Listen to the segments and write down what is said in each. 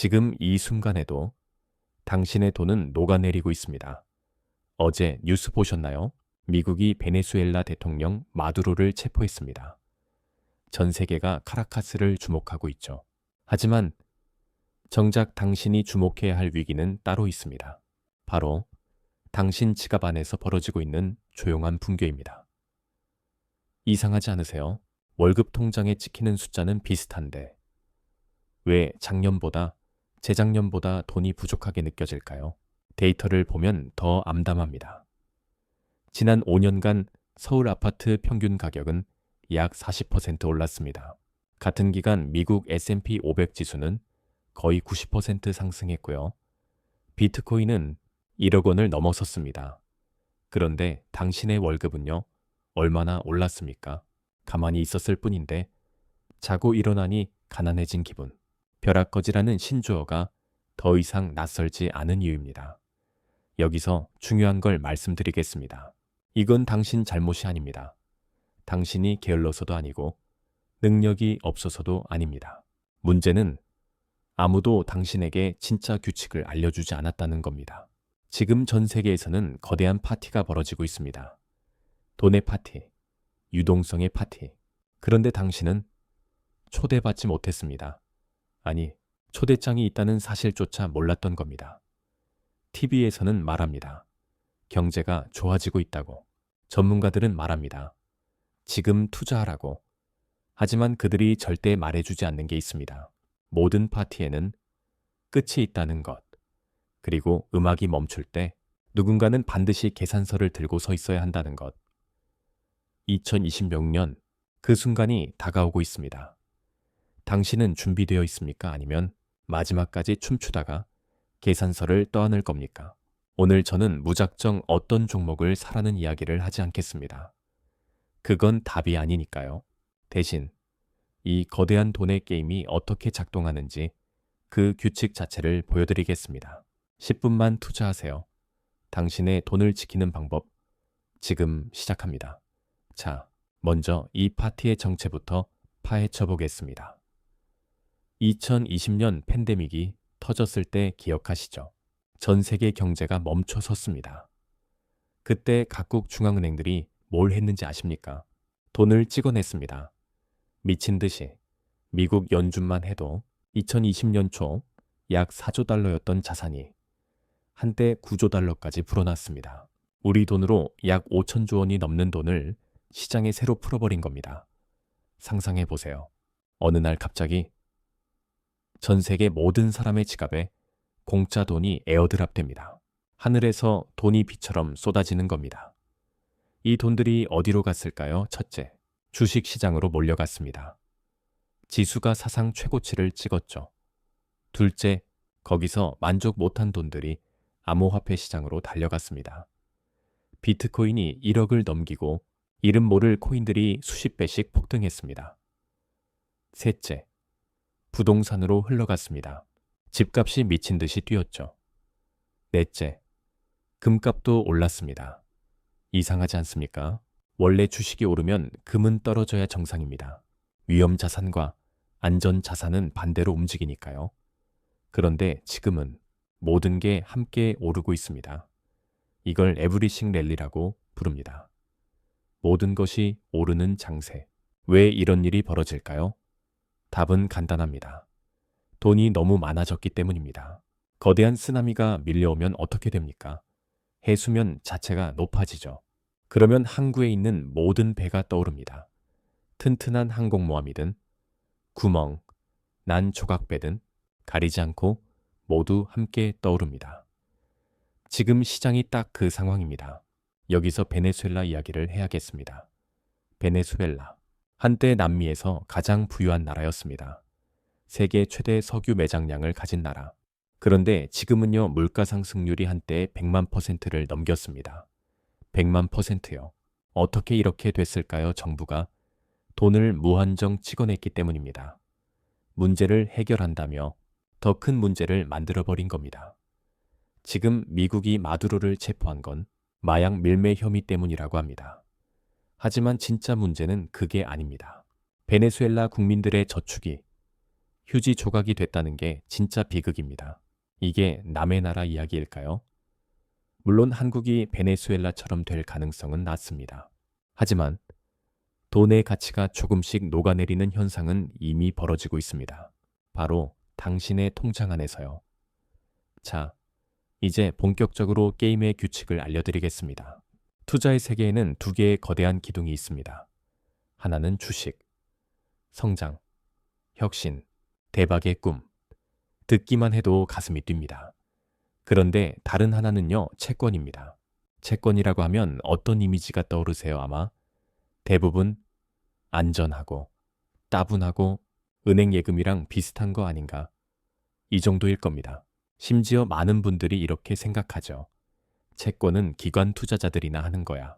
지금 이 순간에도 당신의 돈은 녹아내리고 있습니다. 어제 뉴스 보셨나요? 미국이 베네수엘라 대통령 마두로를 체포했습니다. 전 세계가 카라카스를 주목하고 있죠. 하지만 정작 당신이 주목해야 할 위기는 따로 있습니다. 바로 당신 지갑 안에서 벌어지고 있는 조용한 붕괴입니다. 이상하지 않으세요? 월급 통장에 찍히는 숫자는 비슷한데 왜 작년보다 재작년보다 돈이 부족하게 느껴질까요? 데이터를 보면 더 암담합니다. 지난 5년간 서울 아파트 평균 가격은 약 40% 올랐습니다. 같은 기간 미국 S&P 500 지수는 거의 90% 상승했고요. 비트코인은 1억 원을 넘어섰습니다. 그런데 당신의 월급은요? 얼마나 올랐습니까? 가만히 있었을 뿐인데 자고 일어나니 가난해진 기분. 벼락거지라는 신조어가 더 이상 낯설지 않은 이유입니다. 여기서 중요한 걸 말씀드리겠습니다. 이건 당신 잘못이 아닙니다. 당신이 게을러서도 아니고 능력이 없어서도 아닙니다. 문제는 아무도 당신에게 진짜 규칙을 알려주지 않았다는 겁니다. 지금 전 세계에서는 거대한 파티가 벌어지고 있습니다. 돈의 파티, 유동성의 파티. 그런데 당신은 초대받지 못했습니다. 아니, 초대장이 있다는 사실조차 몰랐던 겁니다. TV에서는 말합니다. 경제가 좋아지고 있다고. 전문가들은 말합니다. 지금 투자하라고. 하지만 그들이 절대 말해주지 않는 게 있습니다. 모든 파티에는 끝이 있다는 것. 그리고 음악이 멈출 때 누군가는 반드시 계산서를 들고 서 있어야 한다는 것. 2026년 그 순간이 다가오고 있습니다. 당신은 준비되어 있습니까? 아니면 마지막까지 춤추다가 계산서를 떠안을 겁니까? 오늘 저는 무작정 어떤 종목을 사라는 이야기를 하지 않겠습니다. 그건 답이 아니니까요. 대신 이 거대한 돈의 게임이 어떻게 작동하는지 그 규칙 자체를 보여드리겠습니다. 10분만 투자하세요. 당신의 돈을 지키는 방법 지금 시작합니다. 자, 먼저 이 파티의 정체부터 파헤쳐 보겠습니다. 2020년 팬데믹이 터졌을 때 기억하시죠? 전 세계 경제가 멈춰 섰습니다. 그때 각국 중앙은행들이 뭘 했는지 아십니까? 돈을 찍어냈습니다. 미친 듯이 미국 연준만 해도 2020년 초 약 4조 달러였던 자산이 한때 9조 달러까지 불어났습니다. 우리 돈으로 약 5천조 원이 넘는 돈을 시장에 새로 풀어버린 겁니다. 상상해 보세요. 어느 날 갑자기 전 세계 모든 사람의 지갑에 공짜 돈이 에어드랍 됩니다. 하늘에서 돈이 비처럼 쏟아지는 겁니다. 이 돈들이 어디로 갔을까요? 첫째, 주식 시장으로 몰려갔습니다. 지수가 사상 최고치를 찍었죠. 둘째, 거기서 만족 못한 돈들이 암호화폐 시장으로 달려갔습니다. 비트코인이 1억을 넘기고 이름 모를 코인들이 수십 배씩 폭등했습니다. 셋째, 부동산으로 흘러갔습니다. 집값이 미친 듯이 뛰었죠. 넷째, 금값도 올랐습니다. 이상하지 않습니까? 원래 주식이 오르면 금은 떨어져야 정상입니다. 위험 자산과 안전 자산은 반대로 움직이니까요. 그런데 지금은 모든 게 함께 오르고 있습니다. 이걸 에브리싱 랠리라고 부릅니다. 모든 것이 오르는 장세. 왜 이런 일이 벌어질까요? 답은 간단합니다. 돈이 너무 많아졌기 때문입니다. 거대한 쓰나미가 밀려오면 어떻게 됩니까? 해수면 자체가 높아지죠. 그러면 항구에 있는 모든 배가 떠오릅니다. 튼튼한 항공모함이든 구멍, 난 조각배든 가리지 않고 모두 함께 떠오릅니다. 지금 시장이 딱 그 상황입니다. 여기서 베네수엘라 이야기를 해야겠습니다. 베네수엘라. 한때 남미에서 가장 부유한 나라였습니다. 세계 최대 석유 매장량을 가진 나라. 그런데 지금은요, 물가 상승률이 한때 100만 퍼센트를 넘겼습니다. 100만 퍼센트요. 어떻게 이렇게 됐을까요? 정부가 돈을 무한정 찍어냈기 때문입니다. 문제를 해결한다며 더 큰 문제를 만들어버린 겁니다. 지금 미국이 마두로를 체포한 건 마약 밀매 혐의 때문이라고 합니다. 하지만 진짜 문제는 그게 아닙니다. 베네수엘라 국민들의 저축이 휴지 조각이 됐다는 게 진짜 비극입니다. 이게 남의 나라 이야기일까요? 물론 한국이 베네수엘라처럼 될 가능성은 낮습니다. 하지만 돈의 가치가 조금씩 녹아내리는 현상은 이미 벌어지고 있습니다. 바로 당신의 통장 안에서요. 자, 이제 본격적으로 게임의 규칙을 알려드리겠습니다. 투자의 세계에는 두 개의 거대한 기둥이 있습니다. 하나는 주식, 성장, 혁신, 대박의 꿈. 듣기만 해도 가슴이 뜁니다. 그런데 다른 하나는요, 채권입니다. 채권이라고 하면 어떤 이미지가 떠오르세요, 아마? 대부분 안전하고 따분하고 은행 예금이랑 비슷한 거 아닌가? 이 정도일 겁니다. 심지어 많은 분들이 이렇게 생각하죠. 채권은 기관 투자자들이나 하는 거야.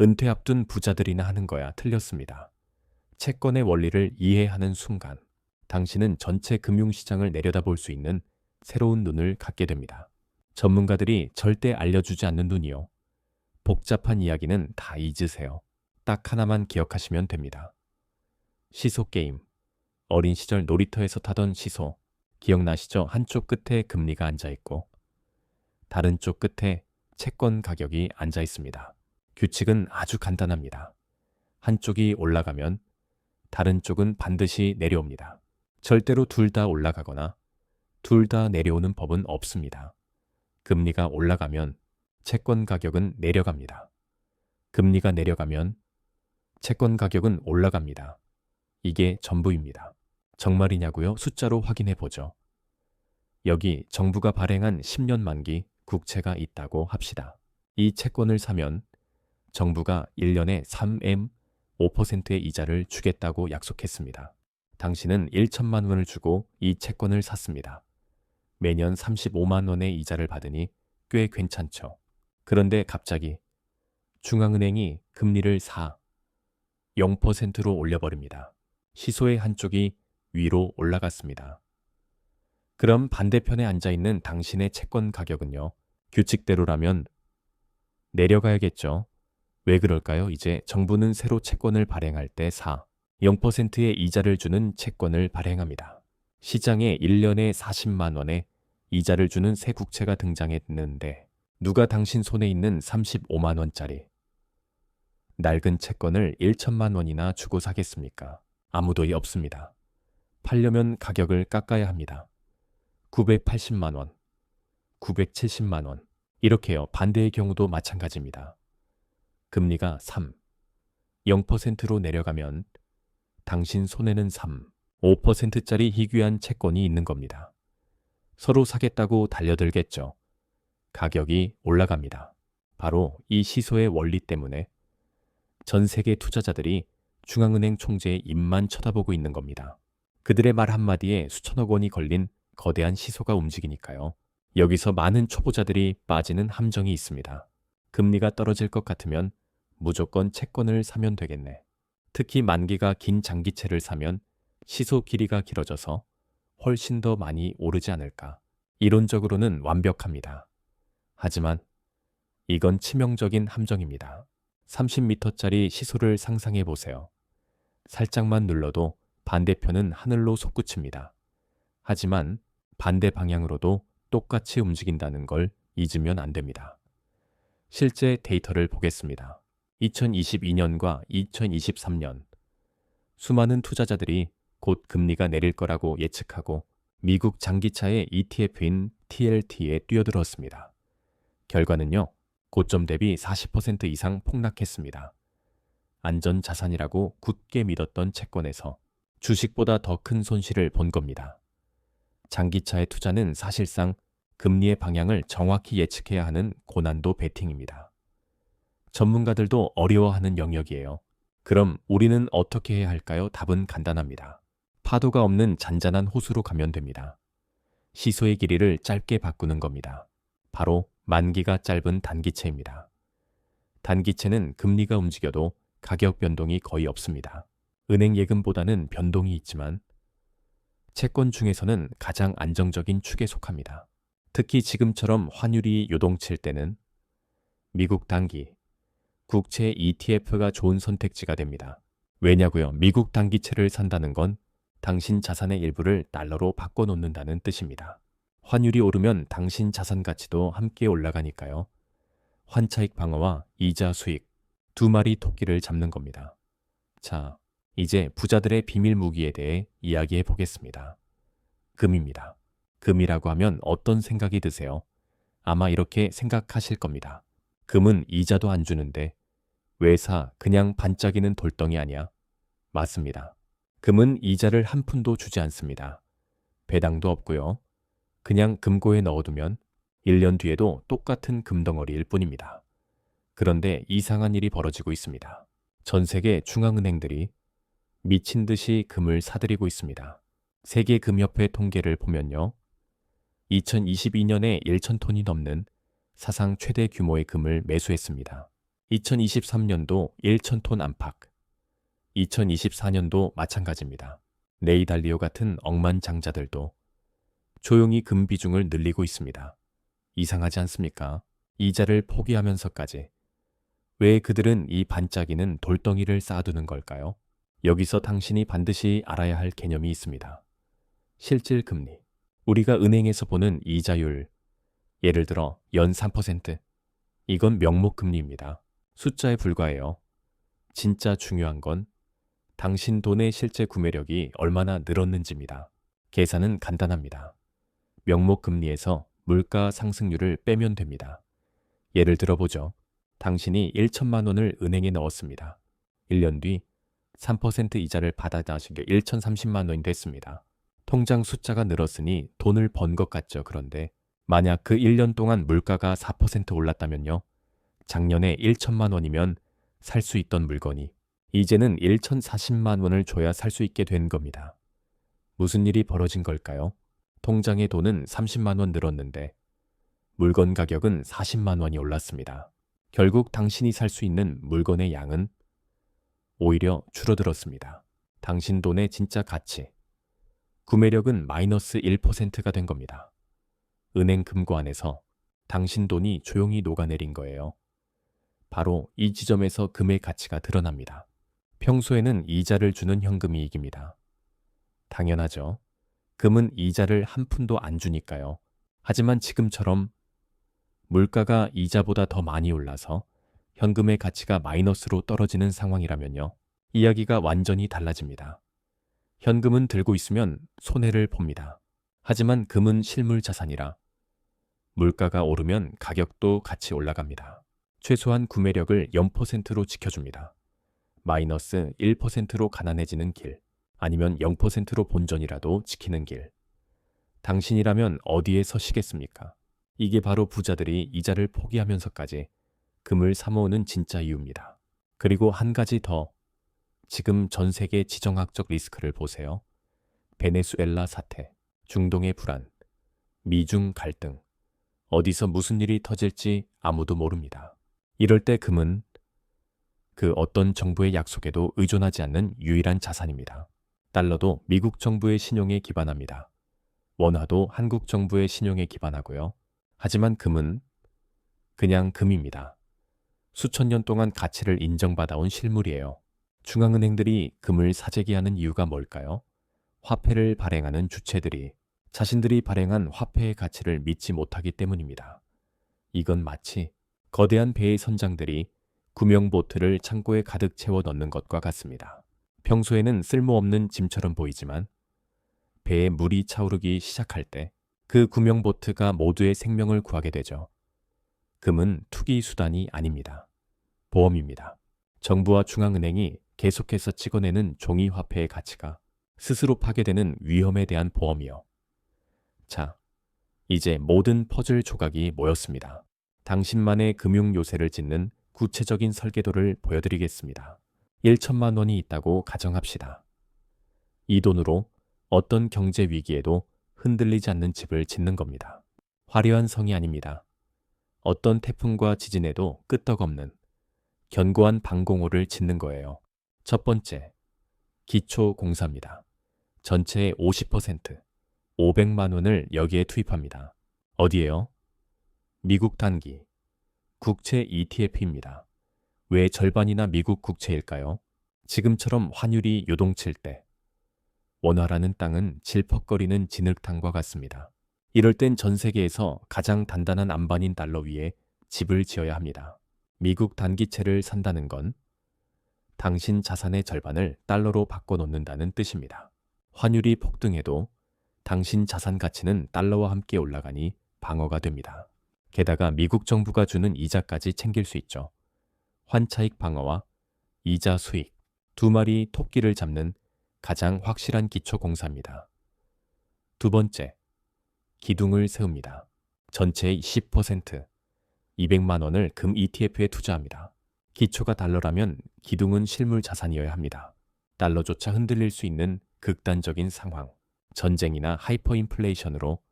은퇴 앞둔 부자들이나 하는 거야. 틀렸습니다. 채권의 원리를 이해하는 순간, 당신은 전체 금융시장을 내려다볼 수 있는 새로운 눈을 갖게 됩니다. 전문가들이 절대 알려주지 않는 눈이요. 복잡한 이야기는 다 잊으세요. 딱 하나만 기억하시면 됩니다. 시소 게임. 어린 시절 놀이터에서 타던 시소. 기억나시죠? 한쪽 끝에 금리가 앉아 있고, 다른 쪽 끝에 채권 가격이 앉아 있습니다. 규칙은 아주 간단합니다. 한쪽이 올라가면 다른 쪽은 반드시 내려옵니다. 절대로 둘 다 올라가거나 둘 다 내려오는 법은 없습니다. 금리가 올라가면 채권 가격은 내려갑니다. 금리가 내려가면 채권 가격은 올라갑니다. 이게 전부입니다. 정말이냐고요? 숫자로 확인해 보죠. 여기 정부가 발행한 10년 만기 국채가 있다고 합시다. 이 채권을 사면 정부가 1년에 3M 5%의 이자를 주겠다고 약속했습니다. 당신은 1천만 원을 주고 이 채권을 샀습니다. 매년 35만 원의 이자를 받으니 꽤 괜찮죠. 그런데 갑자기 중앙은행이 금리를 4, 0%로 올려버립니다. 시소의 한쪽이 위로 올라갔습니다. 그럼 반대편에 앉아 있는 당신의 채권 가격은요? 규칙대로라면 내려가야겠죠. 왜 그럴까요? 이제 정부는 새로 채권을 발행할 때 4, 0%의 이자를 주는 채권을 발행합니다. 시장에 1년에 40만 원의 이자를 주는 새 국채가 등장했는데 누가 당신 손에 있는 35만 원짜리 낡은 채권을 1천만 원이나 주고 사겠습니까? 아무도 없습니다. 팔려면 가격을 깎아야 합니다. 980만 원, 970만 원. 이렇게요. 반대의 경우도 마찬가지입니다. 금리가 3, 0%로 내려가면 당신 손에는 3, 5%짜리 희귀한 채권이 있는 겁니다. 서로 사겠다고 달려들겠죠. 가격이 올라갑니다. 바로 이 시소의 원리 때문에 전 세계 투자자들이 중앙은행 총재의 입만 쳐다보고 있는 겁니다. 그들의 말 한마디에 수천억 원이 걸린 거대한 시소가 움직이니까요. 여기서 많은 초보자들이 빠지는 함정이 있습니다. 금리가 떨어질 것 같으면 무조건 채권을 사면 되겠네. 특히 만기가 긴 장기채를 사면 시소 길이가 길어져서 훨씬 더 많이 오르지 않을까. 이론적으로는 완벽합니다. 하지만 이건 치명적인 함정입니다. 30m짜리 시소를 상상해 보세요. 살짝만 눌러도 반대편은 하늘로 솟구칩니다. 하지만 반대 방향으로도 똑같이 움직인다는 걸 잊으면 안 됩니다. 실제 데이터를 보겠습니다. 2022년과 2023년 수많은 투자자들이 곧 금리가 내릴 거라고 예측하고 미국 장기차의 ETF인 TLT에 뛰어들었습니다. 결과는요, 고점 대비 40% 이상 폭락했습니다. 안전 자산이라고 굳게 믿었던 채권에서 주식보다 더 큰 손실을 본 겁니다. 장기차의 투자는 사실상 금리의 방향을 정확히 예측해야 하는 고난도 베팅입니다. 전문가들도 어려워하는 영역이에요. 그럼 우리는 어떻게 해야 할까요? 답은 간단합니다. 파도가 없는 잔잔한 호수로 가면 됩니다. 시소의 길이를 짧게 바꾸는 겁니다. 바로 만기가 짧은 단기채입니다. 단기채는 금리가 움직여도 가격 변동이 거의 없습니다. 은행 예금보다는 변동이 있지만 채권 중에서는 가장 안정적인 축에 속합니다. 특히 지금처럼 환율이 요동칠 때는 미국 단기, 국채 ETF가 좋은 선택지가 됩니다. 왜냐고요? 미국 단기채를 산다는 건 당신 자산의 일부를 달러로 바꿔놓는다는 뜻입니다. 환율이 오르면 당신 자산 가치도 함께 올라가니까요. 환차익 방어와 이자 수익, 두 마리 토끼를 잡는 겁니다. 자, 이제 부자들의 비밀 무기에 대해 이야기해 보겠습니다. 금입니다. 금이라고 하면 어떤 생각이 드세요? 아마 이렇게 생각하실 겁니다. 금은 이자도 안 주는데 왜 사 그냥 반짝이는 돌덩이 아니야? 맞습니다. 금은 이자를 한 푼도 주지 않습니다. 배당도 없고요. 그냥 금고에 넣어두면 1년 뒤에도 똑같은 금덩어리일 뿐입니다. 그런데 이상한 일이 벌어지고 있습니다. 전 세계 중앙은행들이 미친 듯이 금을 사들이고 있습니다. 세계금협회 통계를 보면요. 2022년에 1,000톤이 넘는 사상 최대 규모의 금을 매수했습니다. 2023년도 1,000톤 안팎, 2024년도 마찬가지입니다. 레이달리오 같은 억만장자들도 조용히 금 비중을 늘리고 있습니다. 이상하지 않습니까? 이자를 포기하면서까지 왜 그들은 이 반짝이는 돌덩이를 쌓아두는 걸까요? 여기서 당신이 반드시 알아야 할 개념이 있습니다. 실질 금리. 우리가 은행에서 보는 이자율. 예를 들어 연 3%. 이건 명목 금리입니다. 숫자에 불과해요. 진짜 중요한 건 당신 돈의 실제 구매력이 얼마나 늘었는지입니다. 계산은 간단합니다. 명목 금리에서 물가 상승률을 빼면 됩니다. 예를 들어 보죠. 당신이 1천만 원을 은행에 넣었습니다. 1년 뒤 3% 이자를 받아다신 게 1,030만 원이 됐습니다. 통장 숫자가 늘었으니 돈을 번 것 같죠. 그런데 만약 그 1년 동안 물가가 4% 올랐다면요. 작년에 1천만 원이면 살 수 있던 물건이 이제는 1,040만 원을 줘야 살 수 있게 된 겁니다. 무슨 일이 벌어진 걸까요? 통장의 돈은 30만 원 늘었는데 물건 가격은 40만 원이 올랐습니다. 결국 당신이 살 수 있는 물건의 양은 오히려 줄어들었습니다. 당신 돈의 진짜 가치, 구매력은 마이너스 1%가 된 겁니다. 은행 금고 안에서 당신 돈이 조용히 녹아내린 거예요. 바로 이 지점에서 금의 가치가 드러납니다. 평소에는 이자를 주는 현금이 이깁니다. 당연하죠. 금은 이자를 한 푼도 안 주니까요. 하지만 지금처럼 물가가 이자보다 더 많이 올라서 현금의 가치가 마이너스로 떨어지는 상황이라면요. 이야기가 완전히 달라집니다. 현금은 들고 있으면 손해를 봅니다. 하지만 금은 실물 자산이라 물가가 오르면 가격도 같이 올라갑니다. 최소한 구매력을 0%로 지켜줍니다. 마이너스 1%로 가난해지는 길, 아니면 0%로 본전이라도 지키는 길. 당신이라면 어디에 서시겠습니까? 이게 바로 부자들이 이자를 포기하면서까지 금을 사모으는 진짜 이유입니다. 그리고 한 가지 더. 지금 전 세계 지정학적 리스크를 보세요. 베네수엘라 사태, 중동의 불안, 미중 갈등, 어디서 무슨 일이 터질지 아무도 모릅니다. 이럴 때 금은 그 어떤 정부의 약속에도 의존하지 않는 유일한 자산입니다. 달러도 미국 정부의 신용에 기반합니다. 원화도 한국 정부의 신용에 기반하고요. 하지만 금은 그냥 금입니다. 수천 년 동안 가치를 인정받아온 실물이에요. 중앙은행들이 금을 사재기하는 이유가 뭘까요? 화폐를 발행하는 주체들이 자신들이 발행한 화폐의 가치를 믿지 못하기 때문입니다. 이건 마치 거대한 배의 선장들이 구명보트를 창고에 가득 채워 넣는 것과 같습니다. 평소에는 쓸모없는 짐처럼 보이지만 배에 물이 차오르기 시작할 때 그 구명보트가 모두의 생명을 구하게 되죠. 금은 투기 수단이 아닙니다. 보험입니다. 정부와 중앙은행이 계속해서 찍어내는 종이 화폐의 가치가 스스로 파괴되는 위험에 대한 보험이요. 자, 이제 모든 퍼즐 조각이 모였습니다. 당신만의 금융 요새를 짓는 구체적인 설계도를 보여드리겠습니다. 1천만 원이 있다고 가정합시다. 이 돈으로 어떤 경제 위기에도 흔들리지 않는 집을 짓는 겁니다. 화려한 성이 아닙니다. 어떤 태풍과 지진에도 끄떡없는 견고한 방공호를 짓는 거예요. 첫 번째, 기초 공사입니다. 전체의 50%, 500만 원을 여기에 투입합니다. 어디에요? 미국 단기, 국채 ETF입니다. 왜 절반이나 미국 국채일까요? 지금처럼 환율이 요동칠 때, 원화라는 땅은 질퍽거리는 진흙탕과 같습니다. 이럴 땐 전 세계에서 가장 단단한 안반인 달러 위에 집을 지어야 합니다. 미국 단기채를 산다는 건 당신 자산의 절반을 달러로 바꿔놓는다는 뜻입니다. 환율이 폭등해도 당신 자산 가치는 달러와 함께 올라가니 방어가 됩니다. 게다가 미국 정부가 주는 이자까지 챙길 수 있죠. 환차익 방어와 이자 수익, 두 마리 토끼를 잡는 가장 확실한 기초 공사입니다. 두 번째, 기둥을 세웁니다. 전체의 10%, 200만 원을 금 ETF에 투자합니다. 기초가 달러라면 기둥은 실물 자산이어야 합니다. 달러조차 흔들릴 수 있는 극단적인 상황, 전쟁이나 하이퍼 인플레이션으로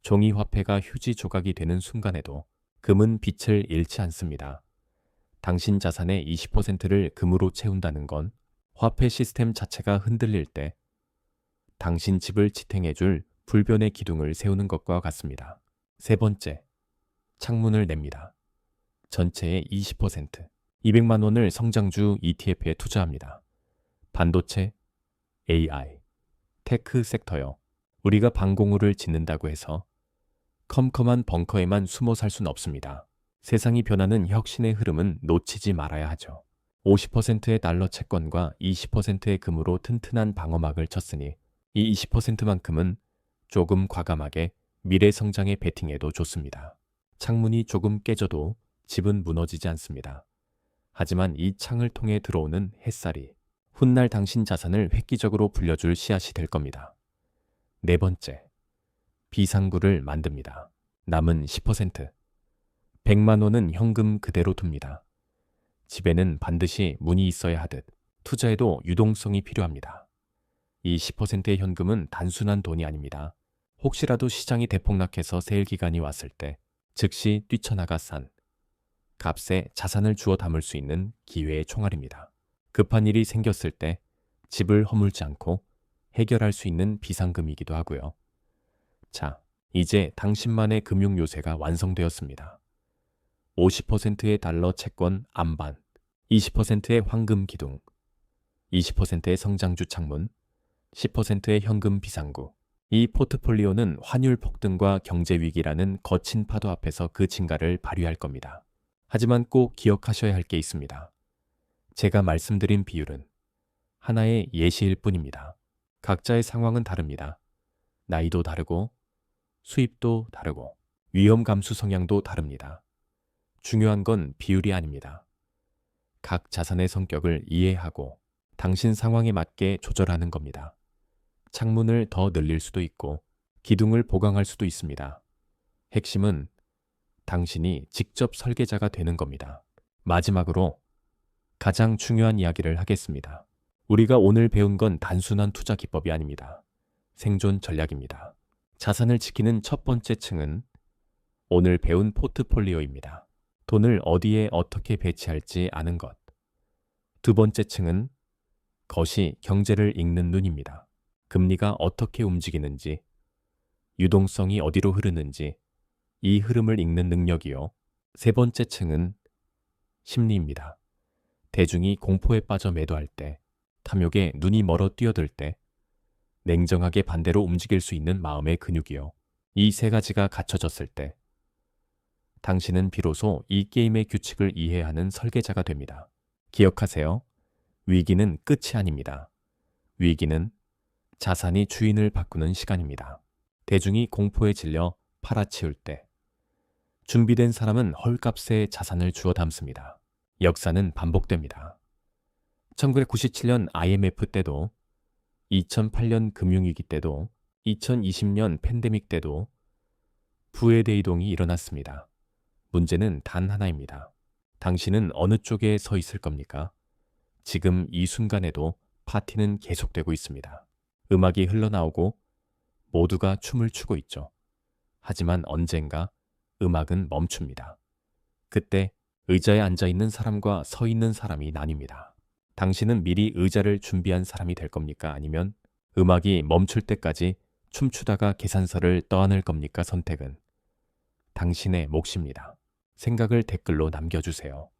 종이 화폐가 휴지 조각이 되는 순간에도 금은 빛을 잃지 않습니다. 당신 자산의 20%를 금으로 채운다는 건 화폐 시스템 자체가 흔들릴 때 당신 집을 지탱해 줄 불변의 기둥을 세우는 것과 같습니다. 세 번째, 창문을 냅니다. 전체의 20%, 200만 원을 성장주 ETF에 투자합니다. 반도체, AI, 테크 섹터요. 우리가 방공호를 짓는다고 해서 컴컴한 벙커에만 숨어 살 순 없습니다. 세상이 변하는 혁신의 흐름은 놓치지 말아야 하죠. 50%의 달러 채권과 20%의 금으로 튼튼한 방어막을 쳤으니 이 20%만큼은 조금 과감하게 미래 성장에 베팅해도 좋습니다. 창문이 조금 깨져도 집은 무너지지 않습니다. 하지만 이 창을 통해 들어오는 햇살이 훗날 당신 자산을 획기적으로 불려줄 씨앗이 될 겁니다. 네 번째, 비상구를 만듭니다. 남은 10%, 100만 원은 현금 그대로 둡니다. 집에는 반드시 문이 있어야 하듯 투자에도 유동성이 필요합니다. 이 10%의 현금은 단순한 돈이 아닙니다. 혹시라도 시장이 대폭락해서 세일 기간이 왔을 때 즉시 뛰쳐나가 싼 값에 자산을 주워 담을 수 있는 기회의 총알입니다. 급한 일이 생겼을 때 집을 허물지 않고 해결할 수 있는 비상금이기도 하고요. 자, 이제 당신만의 금융 요새가 완성되었습니다. 50%의 달러 채권 안반, 20%의 황금 기둥, 20%의 성장주 창문, 10%의 현금 비상구. 이 포트폴리오는 환율 폭등과 경제 위기라는 거친 파도 앞에서 그 진가를 발휘할 겁니다. 하지만 꼭 기억하셔야 할 게 있습니다. 제가 말씀드린 비율은 하나의 예시일 뿐입니다. 각자의 상황은 다릅니다. 나이도 다르고 수입도 다르고 위험 감수 성향도 다릅니다. 중요한 건 비율이 아닙니다. 각 자산의 성격을 이해하고 당신 상황에 맞게 조절하는 겁니다. 창문을 더 늘릴 수도 있고 기둥을 보강할 수도 있습니다. 핵심은 당신이 직접 설계자가 되는 겁니다. 마지막으로 가장 중요한 이야기를 하겠습니다. 우리가 오늘 배운 건 단순한 투자 기법이 아닙니다. 생존 전략입니다. 자산을 지키는 첫 번째 층은 오늘 배운 포트폴리오입니다. 돈을 어디에 어떻게 배치할지 아는 것. 두 번째 층은 것이 경제를 읽는 눈입니다. 금리가 어떻게 움직이는지, 유동성이 어디로 흐르는지, 이 흐름을 읽는 능력이요. 세 번째 층은 심리입니다. 대중이 공포에 빠져 매도할 때, 탐욕에 눈이 멀어 뛰어들 때, 냉정하게 반대로 움직일 수 있는 마음의 근육이요. 이 세 가지가 갖춰졌을 때, 당신은 비로소 이 게임의 규칙을 이해하는 설계자가 됩니다. 기억하세요. 위기는 끝이 아닙니다. 위기는 자산이 주인을 바꾸는 시간입니다. 대중이 공포에 질려 팔아치울 때 준비된 사람은 헐값에 자산을 주워 담습니다. 역사는 반복됩니다. 1997년 IMF 때도 2008년 금융위기 때도 2020년 팬데믹 때도 부의 대이동이 일어났습니다. 문제는 단 하나입니다. 당신은 어느 쪽에 서 있을 겁니까? 지금 이 순간에도 파티는 계속되고 있습니다. 음악이 흘러나오고 모두가 춤을 추고 있죠. 하지만 언젠가 음악은 멈춥니다. 그때 의자에 앉아 있는 사람과 서 있는 사람이 나뉩니다. 당신은 미리 의자를 준비한 사람이 될 겁니까? 아니면 음악이 멈출 때까지 춤추다가 계산서를 떠안을 겁니까? 선택은 당신의 몫입니다. 생각을 댓글로 남겨주세요.